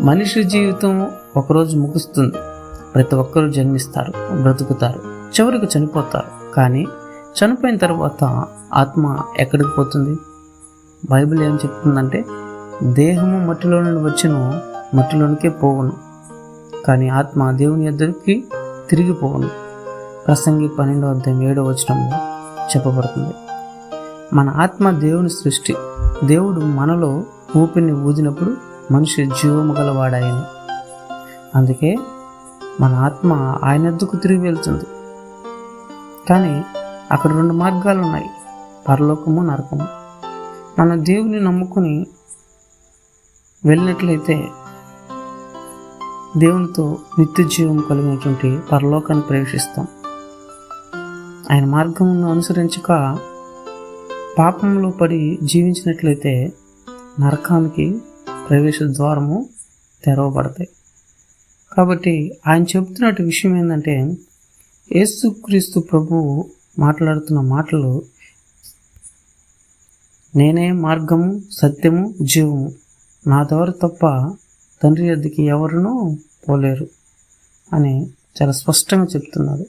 మనిషి జీవితం ఒకరోజు ముగుస్తుంది. ప్రతి ఒక్కరూ జన్మిస్తారు బ్రతుకుతారు చివరికి చనిపోతారు. కానీ చనిపోయిన తర్వాత ఆత్మ ఎక్కడికి పోతుంది? బైబిల్ ఏం చెప్తుందంటే దేహము మట్టిలో నుండి వచ్చిన మట్టిలోనికే పోవును. కానీ ఆత్మ దేవుని ఎద్దరికి తిరిగిపోవును ప్రసంగి పన్నెండో అధ్యాయం ఏడో వచనంలో చెప్పబడుతుంది. మన ఆత్మ దేవుని సృష్టి. దేవుడు మనలో ఊపిరిని ఊదినప్పుడు మనిషి జీవము గలవాడాయను అందుకే మన ఆత్మ ఆయన ఎద్దుకు తిరిగి వెళ్తుంది కానీ అక్కడ రెండు మార్గాలు ఉన్నాయి పరలోకము నరకము. మన దేవుని నమ్ముకుని వెళ్ళినట్లయితే దేవునితో నిత్య జీవం కలిగినటువంటి పరలోకాన్ని ప్రవేశిస్తాం. ఆయన మార్గమును అనుసరించక పాపంలో పడి జీవించినట్లయితే నరకానికి ప్రవేశ ద్వారము తెరవబడతాయి. కాబట్టి ఆయన చెబుతున్నట్టు విషయం ఏంటంటే యేసుక్రీస్తు ప్రభువు మాట్లాడుతున్న మాటలు నేనే మార్గము సత్యము జీవము. నా ద్వారా తప్ప తండ్రి అద్దెకి ఎవరునూ పోలేరు అని చాలా స్పష్టంగా చెప్తున్నారు.